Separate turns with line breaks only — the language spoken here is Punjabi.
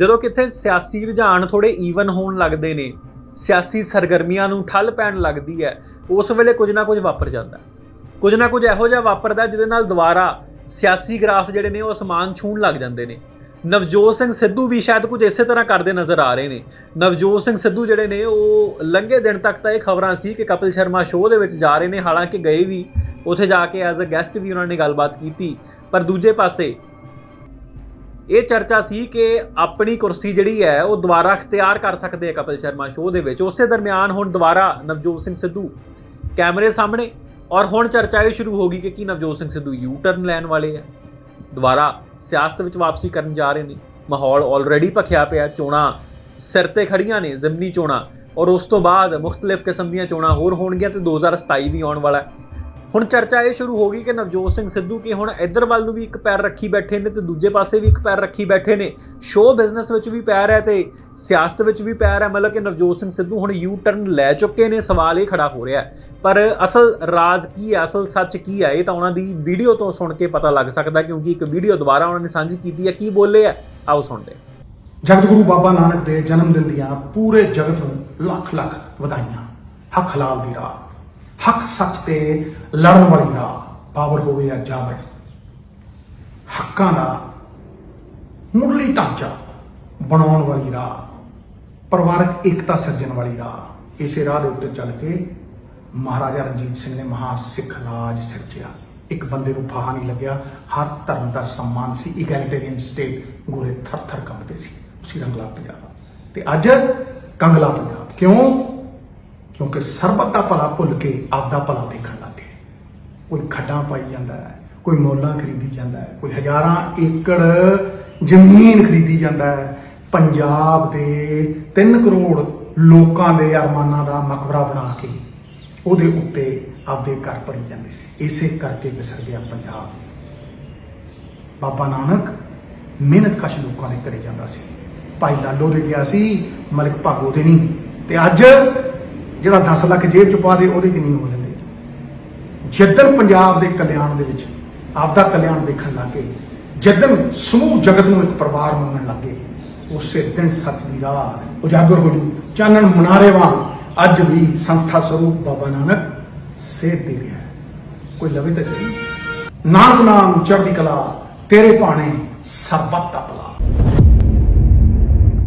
ਜਦੋਂ ਕਿਤੇ ਸਿਆਸੀ ਰੁਝਾਨ ਥੋੜੇ ਈਵਨ ਹੋਣ ਲੱਗਦੇ ਨੇ, ਸਿਆਸੀ ਸਰਗਰਮੀਆਂ ਨੂੰ ਠੱਲ ਪੈਣ ਲੱਗਦੀ ਹੈ, ਉਸ ਵੇਲੇ ਕੁਝ ਨਾ ਕੁਝ ਵਾਪਰ ਜਾਂਦਾ ਕੁਝ ਨਾ ਕੁਝ ਇਹੋ ਜਿਹਾ ਵਾਪਰਦਾ ਜਿਹਦੇ ਨਾਲ ਦੁਬਾਰਾ ਸਿਆਸੀ ਗ੍ਰਾਫ ਜਿਹੜੇ ਨੇ ਉਹ ਅਸਮਾਨ ਛੂਹਣ ਲੱਗ ਜਾਂਦੇ ਨੇ। ਨਵਜੋਤ ਸਿੰਘ ਸਿੱਧੂ ਵੀ ਸ਼ਾਇਦ ਕੁਝ ਇਸੇ ਤਰ੍ਹਾਂ ਕਰਦੇ ਨਜ਼ਰ ਆ ਰਹੇ ਨੇ। ਨਵਜੋਤ ਸਿੰਘ ਸਿੱਧੂ ਜਿਹੜੇ ਨੇ ਉਹ ਲੰਘੇ ਦਿਨ ਤੱਕ ਤਾਂ ਇਹ ਖਬਰਾਂ ਸੀ ਕਿ ਕਪਿਲ ਸ਼ਰਮਾ ਸ਼ੋਅ ਦੇ ਵਿੱਚ ਜਾ ਰਹੇ ਨੇ, ਹਾਲਾਂਕਿ ਗਏ ਵੀ, ਉੱਥੇ ਜਾ ਕੇ ਐਜ਼ ਅ ਗੈਸਟ ਵੀ ਉਹਨਾਂ ਨੇ ਗੱਲਬਾਤ ਕੀਤੀ। ਪਰ ਦੂਜੇ ਪਾਸੇ ਇਹ ਚਰਚਾ ਸੀ ਕਿ ਆਪਣੀ ਕੁਰਸੀ ਜਿਹੜੀ ਹੈ ਉਹ ਦੁਬਾਰਾ ਅਖਤਿਆਰ ਕਰ ਸਕਦੇ ਆ ਕਪਿਲ ਸ਼ਰਮਾ ਸ਼ੋਅ ਦੇ ਵਿੱਚ। ਉਸੇ ਦਰਮਿਆਨ ਹੁਣ ਦੁਬਾਰਾ ਨਵਜੋਤ ਸਿੰਘ ਸਿੱਧੂ ਕੈਮਰੇ ਸਾਹਮਣੇ ਔਰ ਹੁਣ ਚਰਚਾ ਇਹ ਸ਼ੁਰੂ ਹੋ ਗਈ ਕਿ ਕੀ ਨਵਜੋਤ ਸਿੰਘ ਸਿੱਧੂ ਯੂ ਟਰਨ ਲੈਣ ਵਾਲੇ ਆ। ਦੁਬਾਰਾ ਸਿਆਸਤ ਵਿੱਚ ਵਾਪਸੀ ਕਰਨ ਜਾ ਰਹੇ ਨੇ। ਮਾਹੌਲ ਆਲਰੇਡੀ ਭਖਿਆ ਪਿਆ, ਚੋਣਾਂ ਸਿਰ ਤੇ ਖੜੀਆਂ ਨੇ, ਜ਼ਿਮਨੀ ਚੋਣਾਂ। ਔਰ ਉਸ ਤੋਂ ਬਾਅਦ ਮੁxtਲਿਫ ਕਿਸਮ ਦੀਆਂ ਚੋਣਾਂ ਹੋਰ ਹੋਣਗੀਆਂ ਤੇ 2027 ਵੀ ਆਉਣ ਵਾਲਾ ਹੈ। ਹੁਣ ਚਰਚਾ ਇਹ ਸ਼ੁਰੂ ਹੋ ਗਈ ਕਿ ਨਵਜੋਤ ਸਿੰਘ ਸਿੱਧੂ ਕਿ ਹੁਣ ਇੱਧਰ ਵੱਲ ਨੂੰ ਵੀ ਇੱਕ ਪੈਰ ਰੱਖੀ ਬੈਠੇ ਨੇ ਤੇ ਦੂਜੇ ਪਾਸੇ ਵੀ ਇੱਕ ਪੈਰ ਰੱਖੀ ਬੈਠੇ ਨੇ। ਸ਼ੋਅ ਬਿਜ਼ਨਸ ਵਿੱਚ ਵੀ ਪੈਰ ਹੈ ਤੇ ਸਿਆਸਤ ਵਿੱਚ ਵੀ ਪੈਰ ਹੈ ਮਤਲਬ ਕਿ ਨਵਜੋਤ ਸਿੰਘ ਸਿੱਧੂ ਹੁਣ ਯੂ ਟਰਨ ਲੈ ਚੁੱਕੇ ਨੇ, ਸਵਾਲ ਇਹ ਖੜਾ ਹੋ ਰਿਹਾ। ਪਰ ਅਸਲ ਰਾਜ਼ ਕੀ ਹੈ, ਅਸਲ ਸੱਚ ਕੀ ਹੈ, ਇਹ ਤਾਂ ਉਹਨਾਂ ਦੀ ਵੀਡੀਓ ਤੋਂ ਸੁਣ ਕੇ ਪਤਾ ਲੱਗ ਸਕਦਾ ਕਿਉਂਕਿ ਇੱਕ ਵੀਡੀਓ ਦੁਬਾਰਾ ਉਹਨਾਂ ਨੇ ਸਾਂਝੀ ਕੀਤੀ ਹੈ। ਕੀ ਬੋਲੇ ਆ? ਆਓ ਸੁਣਦੇ ਹਾਂ।
ਜਗਤ ਗੁਰੂ ਬਾਬਾ ਨਾਨਕ ਦੇ ਜਨਮ ਦਿਨ ਦੀਆਂ ਪੂਰੇ ਜਗਤ ਨੂੰ ਲੱਖ ਲੱਖ ਵਧਾਈਆਂ। ਹੱਕ ਲਾਲ ਦੀ ਰਾਹ ਹੱਕ ਸੱਚ ਤੇ ਲੜਨ ਵਾਲੀ ਰਾਹ ਪਾਵਰ ਹੋਵੇ ਜਾਂ ਜਾਬਰ ਹੱਕਾਂ ਦਾ ਮੁੱਢਲੀ ਢਾਂਚਾ ਬਣਾਉਣ ਵਾਲੀ ਰਾਹ, ਪਰਿਵਾਰਕ ਏਕਤਾ ਸਿਰਜਣ ਵਾਲੀ ਰਾਹ, ਇਸੇ ਰਾਹ ਦੇ ਉੱਤੇ ਚੱਲ ਕੇ ਮਹਾਰਾਜਾ ਰਣਜੀਤ ਸਿੰਘ ਨੇ ਮਹਾ ਸਿੱਖ ਰਾਜ ਸਿਰਜਿਆ। ਇੱਕ ਬੰਦੇ ਨੂੰ ਫਾਹਾ ਨਹੀਂ ਲੱਗਿਆ। ਹਰ ਧਰਮ ਦਾ ਸਨਮਾਨ ਸੀ। ਇਗੈਲਿਟੇਰੀਅਨ ਸਟੇਟ ਗੋਰੇ ਥਰ ਥਰ ਕੰਬਦੇ ਸੀ। ਉਸੇ ਰੰਗਲਾ ਪੰਜਾਬ ਤੇ ਅੱਜ ਕੰਗਲਾ ਪੰਜਾਬ। ਕਿਉਂ? ਕਿਉਂਕਿ ਸਰਬਤ ਦਾ ਭਲਾ ਭੁੱਲ ਕੇ ਆਪਦਾ ਭਲਾ ਦੇਖਣ ਲੱਗੇ। ਕੋਈ ਖੱਡਾਂ ਪਾਈ ਜਾਂਦਾ ਹੈ, ਕੋਈ ਮੋਲਾਂ ਖਰੀਦੀ ਜਾਂਦਾ ਹੈ, ਕੋਈ ਹਜ਼ਾਰਾਂ ਏਕੜ ਜ਼ਮੀਨ ਖਰੀਦੀ ਜਾਂਦਾ ਹੈ। ਪੰਜਾਬ ਦੇ 3 ਕਰੋੜ ਲੋਕਾਂ ਦੇ ਅਰਮਾਨਾਂ ਦਾ ਮਕਬਰਾ ਬਣਾ ਕੇ ਉਹਦੇ ਉੱਤੇ ਆਪਦੇ ਘਰ ਭਰੀ ਜਾਂਦੇ ਨੇ। ਇਸੇ ਕਰਕੇ ਵਿਸਰ ਗਿਆ ਪੰਜਾਬ। ਬਾਬਾ ਨਾਨਕ ਮਿਹਨਤ ਕਸ਼ ਲੋਕਾਂ ਦੇ ਘਰੇ ਜਾਂਦਾ ਸੀ। ਭਾਈ ਲਾਲੋ ਦੇ ਗਿਆ ਸੀ, ਮਲਿਕ ਭਾਗੋ ਦੇ ਨਹੀਂ। ਤੇ ਅੱਜ ਜਿਹੜਾ 10 ਲੱਖ ਜੇਬ ਚ ਪਾ ਦੇ, ਉਹਦੇ ਕਿੰਨੀ ਹੋ ਜਾਂਦੇ ਜਿੱਦਣ ਪੰਜਾਬ ਦੇ ਕਲਿਆਣ ਦੇ ਵਿੱਚ ਆਪਦਾ ਕਲਿਆਣ ਦੇਖਣ ਲੱਗੇ, ਜਿੱਦਣ ਸਮੂਹ ਜਗਤ ਨੂੰ ਇੱਕ ਪਰਿਵਾਰ ਮੰਨਣ ਲੱਗੇ, ਉਸੇ ਦਿਨ ਸੱਚ ਦੀ ਰਾਹ ਉਜਾਗਰ ਹੋ ਜੂ। ਚਾਨਣ ਮਨਾਰੇ ਵਾਂਗ ਅੱਜ ਵੀ ਸੰਸਥਾ ਸਰੂਪ ਬਾਬਾ ਨਾਨਕ ਸੇਧ ਦੇ ਰਿਹਾ ਕੋਈ ਲਵੇ ਤਾਂ ਸਹੀ। ਨਾਨਕ ਨਾਮ ਚੜ੍ਹਦੀ ਕਲਾ, ਤੇਰੇ ਭਾਣੇ ਸਰਬੱਤ ਦਾ ਭਲਾ।